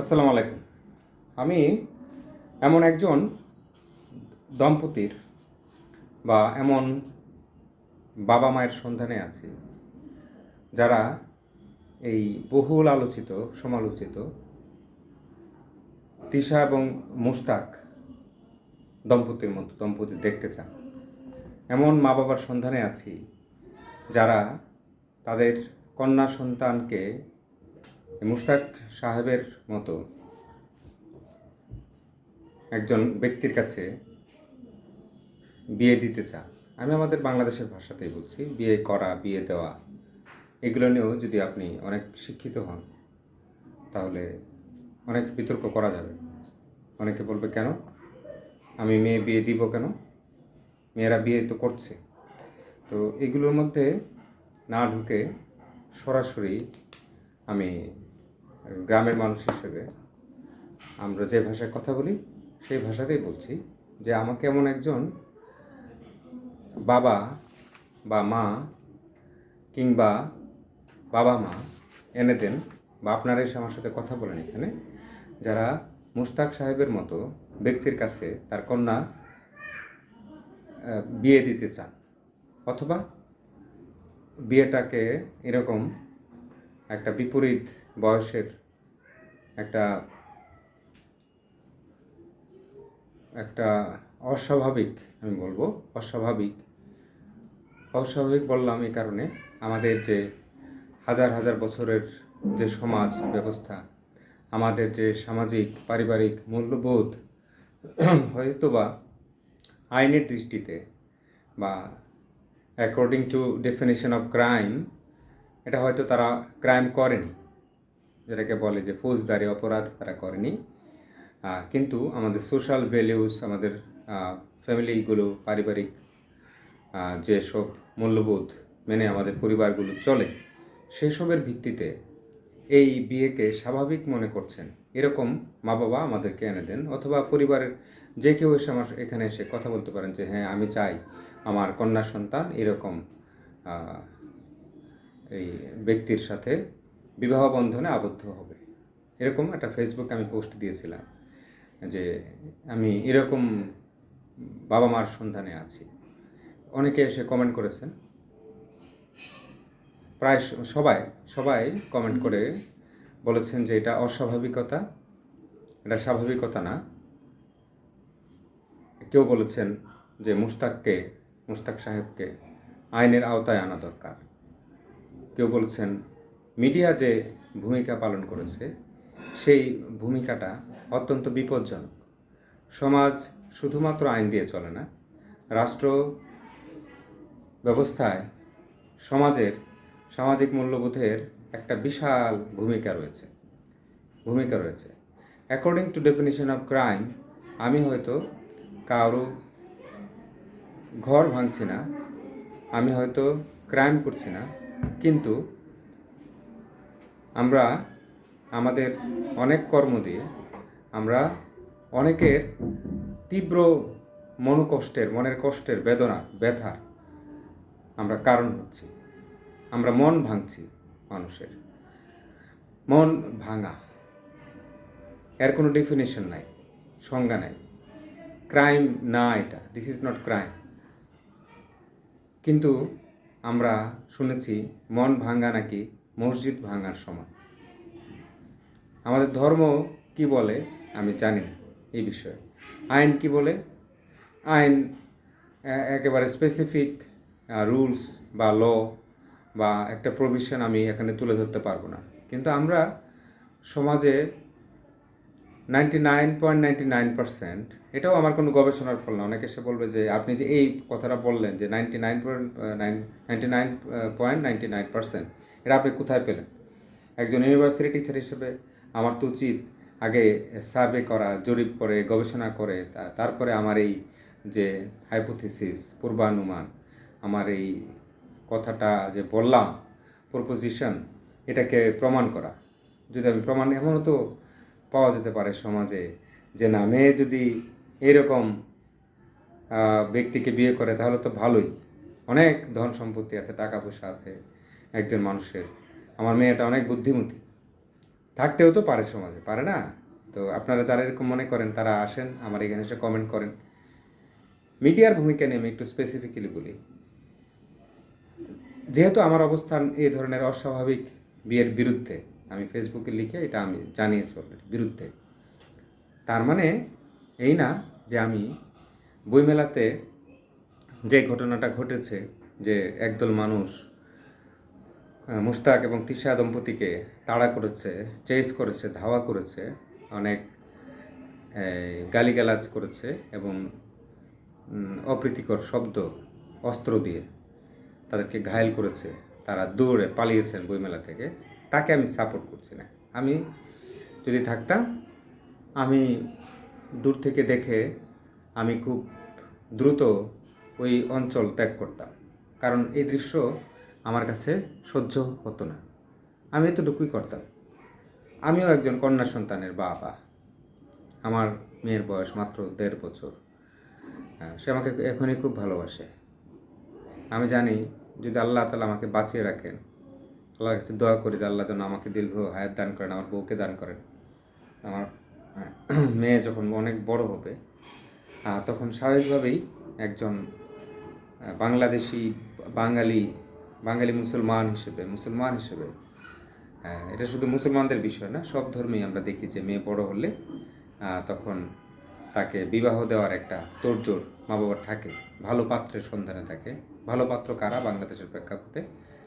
আসসালামু আলাইকুম। আমি এমন একজন দম্পতির বা এমন বাবা মায়ের সন্ধানে আছি, যারা এই বহুল আলোচিত, সমালোচিত তিশা এবং মুস্তাক দম্পতির মতো দম্পতি দেখতে চান। এমন মা বাবার সন্ধানে আছি, যারা তাদের কন্যা সন্তানকে মুস্তাক সাহেবের মতো একজন ব্যক্তির কাছে বিয়ে দিতে চান। আমি আমাদের বাংলাদেশের ভাষাতেই বলছি, বিয়ে করা, বিয়ে দেওয়া, এগুলো নিয়েও যদি আপনি অনেক শিক্ষিত হন, তাহলে অনেক বিতর্ক করা যাবে। অনেকে বলবে, কেন? আমি মেয়ে বিয়ে দিব কেন? মেয়েরা বিয়ে তো করছে। তো এগুলোর মধ্যে না ঢুকে সরাসরি আমি গ্রামের মানুষ হিসেবে আমরা যে ভাষায় কথা বলি, সেই ভাষাতেই বলছি যে আমাকে এমন একজন বাবা বা মা কিংবা বাবা মা এনে দেন বা আপনারা এসে আমার সাথে কথা বলেন এখানে, যারা মুস্তাক সাহেবের মতো ব্যক্তির কাছে তার কন্যা বিয়ে দিতে চান অথবা বিয়েটাকে এরকম একটা বিপরীত বয়সের একটা একটা অস্বাভাবিক, আমি বলব অস্বাভাবিক অস্বাভাবিক বললাম এই কারণে আমাদের যে হাজার হাজার বছরের যে সমাজ ব্যবস্থা, আমাদের যে সামাজিক, পারিবারিক মূল্যবোধ, হয়তোবা আইনের দৃষ্টিতে বা according to definition of crime এটা হয়তো তারা ক্রাইম করেনি। যেটাকে বলে যে ফৌজদারি অপরাধ তারা করেনি। কিন্তু আমাদের সোশ্যাল ভ্যালিউস আমাদের ফ্যামিলিগুলো, পারিবারিক যেসব মূল্যবোধ মেনে আমাদের পরিবারগুলো চলে, সেসবের ভিত্তিতে এই বিয়েকে স্বাভাবিক মনে করছেন। এরকম মা বাবা আমাদেরকে এনে দেন, অথবা পরিবারের যে কেউ এসে আমার এখানে এসে কথা বলতে পারেন যে হ্যাঁ আমি চাই আমার কন্যা সন্তান এরকম এই ব্যক্তির সাথে বিবাহ বন্ধনে আবদ্ধ হবে। এরকম একটা ফেসবুকে আমি পোস্ট দিয়েছিলাম যে আমি এরকম বাবা মার সন্ধানে আছি। অনেকে এসে কমেন্ট করেছেন। প্রায় সবাই সবাই কমেন্ট করে বলেছেন যে এটা অস্বাভাবিকতা, এটা স্বাভাবিকতা না। কেউ বলেছেন যে মুস্তাককে মুস্তাক সাহেবকে আইনের আওতায় আনা দরকার। কেউ বলছেন মিডিয়া যে ভূমিকা পালন করেছে, সেই ভূমিকাটা অত্যন্ত বিপজ্জনক। সমাজ শুধুমাত্র আইন দিয়ে চলে না, রাষ্ট্র ব্যবস্থায় সমাজের সামাজিক মূল্যবোধের একটা বিশাল ভূমিকা রয়েছে ভূমিকা রয়েছে। According to definition of crime আমি হয়তো কারও ঘর ভাঙছি না, আমি হয়তো ক্রাইম করছি না, কিন্তু আমরা আমাদের অনেক কর্ম দিয়ে আমরা অনেকের তীব্র মনোকষ্টের, মনের কষ্টের বেদনা ব্যথার আমরা কারণ হচ্ছি। আমরা মন ভাঙছি মানুষের। মন ভাঙা। এর কোনো ডেফিনেশন নাই, সংজ্ঞা নাই। ক্রাইম না এটা দিস ইজ নট ক্রাইম কিন্তু আমরা শুনেছি, মন ভাঙ্গা নাকি মসজিদ ভাঙার সময়। আমাদের ধর্ম কি বলে আমি জানি না এই বিষয়ে। আইন কি বলে? আইন একেবারে স্পেসিফিক রুলস বা ল বা একটা প্রভিশন আমি এখানে তুলে ধরতে পারব না। কিন্তু আমরা সমাজে ninety nine point ninety nine percent এটাও আমার কোনো গবেষণার ফল না। অনেকে এসে বলবে যে আপনি যে এই কথাটা বললেন যে ninety nine point nine ninety nine point ninety nine percent এটা আপনি কোথায় পেলেন? একজন ইউনিভার্সিটি টিচার হিসেবে আমার তো উচিত আগে সার্ভে করা, জরিপ করে, গবেষণা করে তারপরে আমার এই যে হাইপোথিসিস পূর্বানুমান, আমার এই কথাটা যে বললাম প্রপোজিশন এটাকে প্রমাণ করা। যদি আমি প্রমাণ, এমনও তো পাওয়া যেতে পারে সমাজে যে না, মেয়ে যদি এরকম ব্যক্তিকে বিয়ে করে তাহলে তো ভালোই। অনেক ধন সম্পত্তি আছে, টাকা পয়সা আছে। একজন মানুষের। আমার মেয়েটা অনেক বুদ্ধিমতী। থাকতেও তো পারে সমাজে, পারে না? তো আপনারা যারা এরকম মনে করেন, তারা আসেন, আমার এখানে এসে কমেন্ট করেন। মিডিয়ার ভূমিকা নিয়ে আমি একটু স্পেসিফিক্যালি বলি। যেহেতু আমার অবস্থান এই ধরনের অস্বাভাবিক বিয়ের বিরুদ্ধে, আমি ফেসবুকে লিখে এটা আমি জানিয়েছি অলরেডি বিরুদ্ধে। তার মানে এই না যে আমি বইমেলাতে যে ঘটনাটা ঘটেছে, যে একদল মানুষ আহ, মুশতাক এবং তিশা দম্পতিকে তাড়া করেছে চেস করেছে ধাওয়া করেছে অনেক গালিগালাজ করেছে এবং অপ্রীতিকর শব্দ অস্ত্র দিয়ে তাদেরকে ঘায়েল করেছে। তারা দৌড়ে পালিয়েছেন বইমেলা থেকে। তাকে আমি সাপোর্ট করছি না। আমি যদি থাকতাম আমি দূর থেকে দেখে আমি খুব দ্রুত ওই অঞ্চল ত্যাগ করতাম। কারণ এই দৃশ্য আমার কাছে সহ্য হতো না। আমি এতটুকুই করতাম। আমিও একজন কন্যা সন্তানের বাবা। আমার মেয়ের বয়স মাত্র দেড় বছর। সে আমাকে এখনই খুব ভালোবাসে। আমি জানি যদি আল্লাহ তালা আমাকে বাঁচিয়ে রাখেন, আল্লাহর কাছে দোয়া করি যে আল্লাহ যেন আমাকে দীর্ঘ হায়াত দান করেন, আমার বউকে দান করেন। আমার মেয়ে যখন অনেক বড় হবে তখন স্বাভাবিকভাবেই একজন বাংলাদেশি, বাঙালি বাঙালি মুসলমান হিসেবে মুসলমান হিসেবে আহ, এটা শুধু মুসলমানদের বিষয় না সব ধর্মেই আমরা দেখি যে মেয়ে বড় হলে তখন তাকে বিবাহ দেওয়ার একটা তোড়জোড় মা বাবার থাকে ভালো পাত্রের সন্ধানে থাকে। ভালো পাত্র কারা? বাংলাদেশের প্রেক্ষাপটে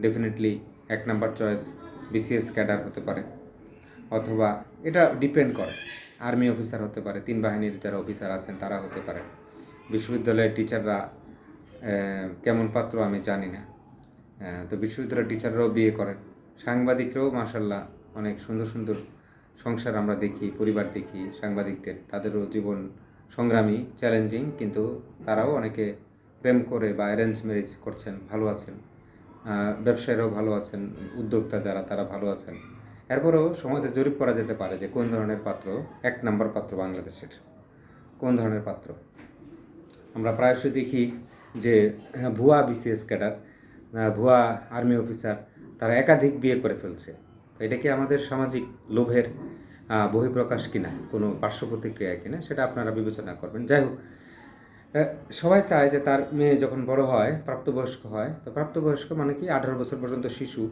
ডেফিনেটলি এক নাম্বার চয়েস বিসিএস ক্যাডার হতে পারে অথবা এটা ডিপেন্ড করে আর্মি অফিসার হতে পারে তিন বাহিনীর যারা অফিসার আছেন তারা হতে পারে। বিশ্ববিদ্যালয়ের টিচাররা কেমন পাত্র আমি জানি না। তো বিশ্ববিদ্যালয়ের টিচাররাও বিয়ে করেন। সাংবাদিকরাও মাসাল্লাহ অনেক সুন্দর সুন্দর সংসার আমরা দেখি পরিবার দেখি সাংবাদিকদের। তাদেরও জীবন সংগ্রামী চ্যালেঞ্জিং কিন্তু তারাও অনেকে প্রেম করে বা অ্যারেঞ্জ ম্যারেজ করছেন ভালো আছেন। ব্যবসায়ীরাও ভালো আছেন উদ্যোক্তা যারা তারা ভালো আছেন। এরপরেও সমাজে জরিপ করা যেতে পারে যে কোন ধরনের পাত্র এক নম্বর পাত্র বাংলাদেশের। কোন ধরনের পাত্র? আমরা প্রায়শই দেখি যে হ্যাঁ, ভুয়া বিসিএস ক্যাডার ভুয়া আর্মি অফিসার, তারা একাধিক বিয়ে করে ফেলছে। এটা কি আমাদের সামাজিক লোভের বহিঃপ্রকাশ কিনা? কোনো পার্শ্ব প্রতিক্রিয়া কিনা? সেটা আপনারা বিবেচনা করবেন। যাই হোক সবাই চায় যে তার মেয়ে যখন বড় হয়, প্রাপ্তবয়স্ক হয়, তো প্রাপ্তবয়স্ক মানে কি? আঠারো বছর পর্যন্ত শিশু।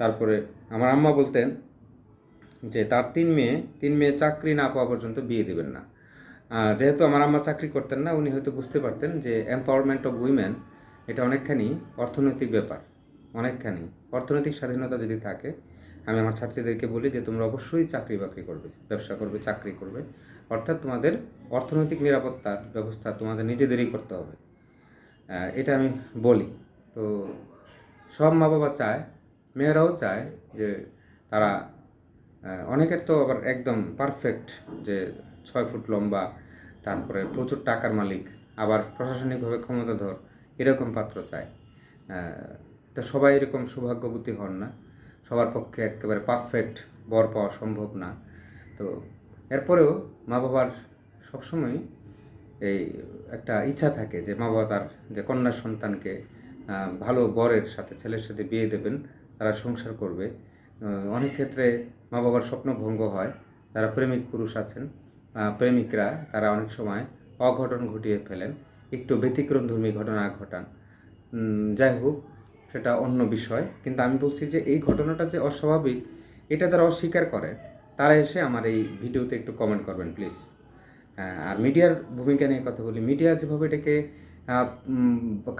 তারপরে আমার আম্মা বলতেন যে তার তিন মেয়ে তিন মেয়ে চাকরি না পাওয়া পর্যন্ত বিয়ে দেবেন না। যেহেতু আমার আম্মা চাকরি করতেন না, উনি হয়তো বুঝতে পারতেন যে এম্পাওয়ারমেন্ট অফ উইমেন এটা অনেকখানি অর্থনৈতিক ব্যাপার, অনেকখানি। অর্থনৈতিক স্বাধীনতা যদি থাকে, আমি আমার ছাত্রীদেরকে বলি যে তোমরা অবশ্যই চাকরি বাকরি করবে, ব্যবসা করবে, চাকরি করবে। অর্থাৎ তোমাদের অর্থনৈতিক নিরাপত্তার ব্যবস্থা তোমাদের নিজেদেরই করতে হবে। এটা আমি বলি। তো সব মা বাবা চায়, মেয়েরাও চায় যে তারা অনেকের তো আবার একদম পারফেক্ট যে ছয় ফুট লম্বা, তারপরে প্রচুর টাকার মালিক, আবার প্রশাসনিকভাবে ক্ষমতাধর এরকম পাত্র চায় তো সবাই এরকম সৌভাগ্যবতী হন না। সবার পক্ষে একেবারে পারফেক্ট বর পাওয়া সম্ভব না। তো এরপরেও মা বাবার সবসময় এই একটা ইচ্ছা থাকে যে মা বাবা তার যে কন্যা সন্তানকে ভালো বরের সাথে, ছেলের সাথে বিয়ে দেবেন, তারা সংসার করবে। অনেক ক্ষেত্রে মা বাবার স্বপ্ন ভঙ্গ হয়। যারা প্রেমিক পুরুষ আছেন। প্রেমিকরা তারা অনেক সময় অঘটন ঘটিয়ে ফেলেন। একটু ব্যতিক্রমধর্মী ঘটনা ঘটান। যাই হোক, সেটা অন্য বিষয়। কিন্তু আমি বলছি যে এই ঘটনাটা যে অস্বাভাবিক, এটা যারা অস্বীকার করে, তারা এসে আমার এই ভিডিওতে একটু কমেন্ট করবেন প্লিজ আর মিডিয়ার ভূমিকা নিয়ে কথা বলি। মিডিয়া যেভাবে এটাকে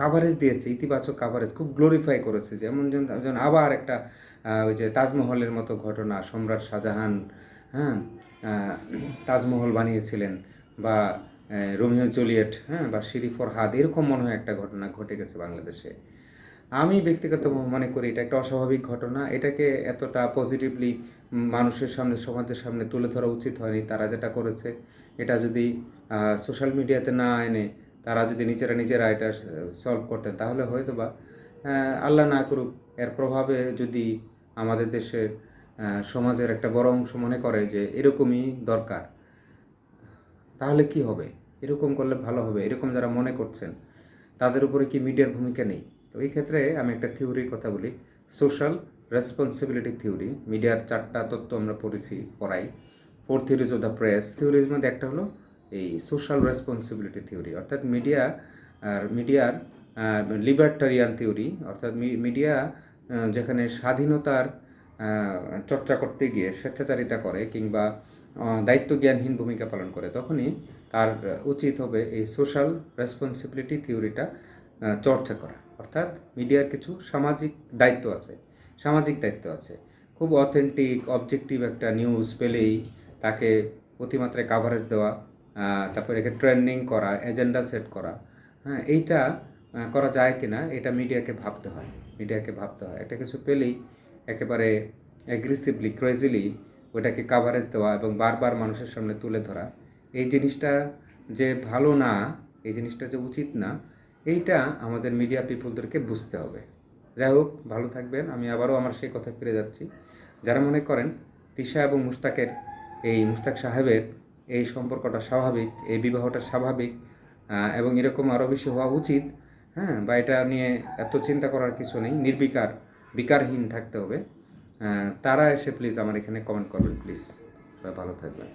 কাভারেজ দিয়েছে, ইতিবাচক কাভারেজ খুব গ্লোরিফাই করেছে। যেমন যেমন আবার একটা ওই যে তাজমহলের মতো ঘটনা, সম্রাট শাহজাহান হ্যাঁ তাজমহল বানিয়েছিলেন বা রোমিও জুলিয়েট হ্যাঁ বা শিরি ফরহাদ এরকম মনে হয় একটা ঘটনা ঘটে গেছে বাংলাদেশে। আমি ব্যক্তিগত মনে করি এটা একটা অস্বাভাবিক ঘটনা। এটাকে এতটা পজিটিভলি মানুষের সামনে, সমাজের সামনে তুলে ধরা উচিত হয়নি। তারা যেটা করেছে, এটা যদি সোশ্যাল মিডিয়াতে না এনে তারা যদি নিজেরা নিজেরা এটা সলভ করতেন, তাহলে হয়তো বা আল্লাহ না করুক, এর প্রভাবে যদি আমাদের দেশের সমাজের একটা বড় অংশ মনে করে যে এরকমই দরকার, তাহলে কি হবে? এরকম করলে ভালো হবে, এরকম যারা মনে করছেন, তাদের উপরে কি মিডিয়ার ভূমিকা নেই? তো এই ক্ষেত্রে আমি একটা থিওরির কথা বলি সোশ্যাল রেসপন্সিবিলিটি থিওরি মিডিয়ার চারটা তত্ত্ব আমরা পড়েছি, পড়াই। Four theories of the press থিওরির মধ্যে একটা হলো এই সোশ্যাল রেসপন্সিবিলিটি থিওরি অর্থাৎ মিডিয়া আর মিডিয়ার লিবার্টারিয়ান থিওরি অর্থাৎ মিডিয়া যেখানে স্বাধীনতার চর্চা করতে গিয়ে স্বেচ্ছাচারিতা করে কিংবা আহ, দায়িত্বজ্ঞানহীন ভূমিকা পালন করে। তখনই তার উচিত হবে এই সোশ্যাল রেসপন্সিবিলিটি থিওরিটা চর্চা করা। অর্থাৎ মিডিয়ার কিছু সামাজিক দায়িত্ব আছে সামাজিক দায়িত্ব আছে। খুব অথেন্টিক অবজেক্টিভ একটা নিউজ পেলেই তাকে অতিমাত্রায় কাভারেজ দেওয়া তারপরে একে ট্রেন্ডিং করা এজেন্ডা সেট করা হ্যাঁ এইটা করা যায় কি না এটা মিডিয়াকে ভাবতে হয়। মিডিয়াকে ভাবতে হয়। এটা কিছু পেলেই একেবারে অ্যাগ্রেসিভলি ক্রেজিলি ওটাকে কাভারেজ দেওয়া এবং বারবার মানুষের সামনে তুলে ধরা, এই জিনিসটা যে ভালো না, এই জিনিসটা যে উচিত না, এইটা আমাদের মিডিয়া পিপুলদেরকে বুঝতে হবে। যাই হোক, ভালো থাকবেন। আমি আবারও আমার সেই কথা ফিরে যাচ্ছি। যারা মনে করেন তিশা এবং মুস্তাকের এই মুস্তাক সাহেবের এই সম্পর্কটা স্বাভাবিক, এই বিবাহটা স্বাভাবিক এবং এরকম আরও বেশি হওয়া উচিত হ্যাঁ বা এটা নিয়ে এত চিন্তা করার কিছু নেই, নির্বিকার, বিকারহীন থাকতে হবে। তারা এসে প্লিজ আমার এখানে কমেন্ট করবেন প্লিজ ভালো থাকবেন।